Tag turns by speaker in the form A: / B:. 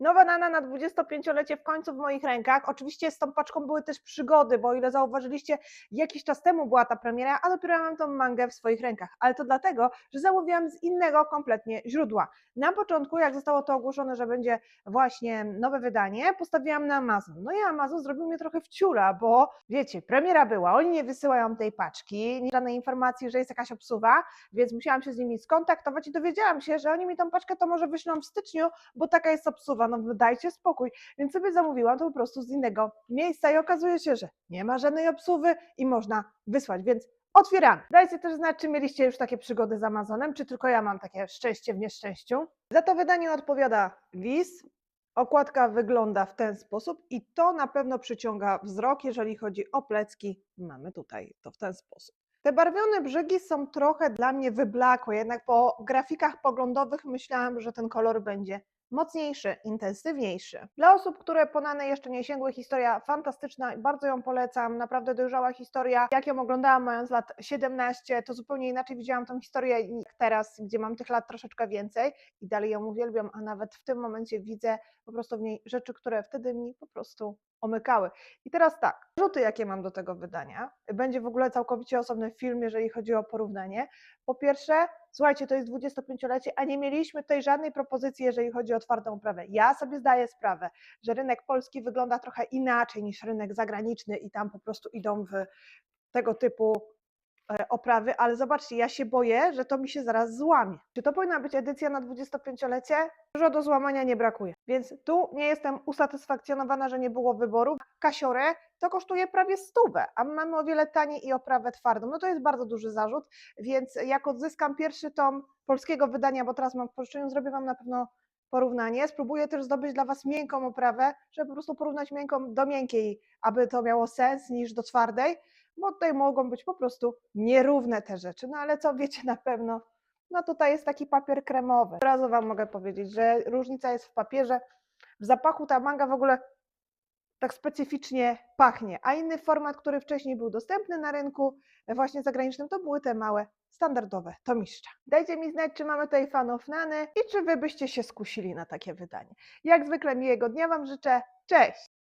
A: Nowa Nana na 25-lecie w końcu w moich rękach. Oczywiście z tą paczką były też przygody, bo o ile zauważyliście, jakiś czas temu była ta premiera, a dopiero ja mam tą mangę w swoich rękach. Ale to dlatego, że zamówiłam z innego kompletnie źródła. Na początku, jak zostało to ogłoszone, że będzie właśnie nowe wydanie, postawiłam na Amazon. No i Amazon zrobił mnie trochę wciula, bo wiecie, premiera była, oni nie wysyłają tej paczki, nie żadnej informacji, że jest jakaś obsuwa, więc musiałam się z nimi skontaktować i dowiedziałam się, że oni mi tą paczkę to może wyślą w styczniu, bo taka jest obsuwa, no dajcie spokój. Więc sobie zamówiłam to po prostu z innego miejsca i okazuje się, że nie ma żadnej obsuwy i można wysłać, więc otwieramy. Dajcie też znać, czy mieliście już takie przygody z Amazonem, czy tylko ja mam takie szczęście w nieszczęściu. Za to wydanie odpowiada Wiz. Okładka wygląda w ten sposób i to na pewno przyciąga wzrok, jeżeli chodzi o plecki. Mamy tutaj to w ten sposób. Te barwione brzegi są trochę dla mnie wyblakłe, jednak po grafikach poglądowych myślałam, że ten kolor będzie mocniejszy, intensywniejszy. Dla osób, które po Nanę jeszcze nie sięgły, historia fantastyczna bardzo ją polecam. Naprawdę dojrzała historia. Jak ją oglądałam mając lat 17, to zupełnie inaczej widziałam tą historię jak teraz, gdzie mam tych lat troszeczkę więcej i dalej ją uwielbiam, a nawet w tym momencie widzę po prostu w niej rzeczy, które wtedy mi po prostu omykały. I teraz tak, rzuty jakie mam do tego wydania. Będzie w ogóle całkowicie osobny film, jeżeli chodzi o porównanie. Po pierwsze, słuchajcie, to jest 25-lecie, a nie mieliśmy tutaj żadnej propozycji, jeżeli chodzi o twardą oprawę. Ja sobie zdaję sprawę, że rynek polski wygląda trochę inaczej niż rynek zagraniczny i tam po prostu idą w tego typu e, oprawy, ale zobaczcie, ja się boję, że to mi się zaraz złamie. Czy to powinna być edycja na 25-lecie? Dużo do złamania nie brakuje, więc tu nie jestem usatysfakcjonowana, że nie było wyboru. Kasiorę to kosztuje prawie stówę, a my mamy o wiele taniej i oprawę twardą. No to jest bardzo duży zarzut, więc jak odzyskam pierwszy tom polskiego wydania, bo teraz mam w pożyczeniu, zrobię Wam na pewno porównanie. Spróbuję też zdobyć dla Was miękką oprawę, żeby po prostu porównać miękką do miękkiej, aby to miało sens niż do twardej, bo tutaj mogą być po prostu nierówne te rzeczy. No ale co wiecie na pewno, no tutaj jest taki papier kremowy. Od razu Wam mogę powiedzieć, że różnica jest w papierze. W zapachu ta manga w ogóle tak specyficznie pachnie, a inny format, który wcześniej był dostępny na rynku e, właśnie zagranicznym, to były te małe, standardowe tomiszcza. Dajcie mi znać, czy mamy tutaj fanów Nany i czy Wy byście się skusili na takie wydanie. Jak zwykle miłego dnia Wam życzę. Cześć!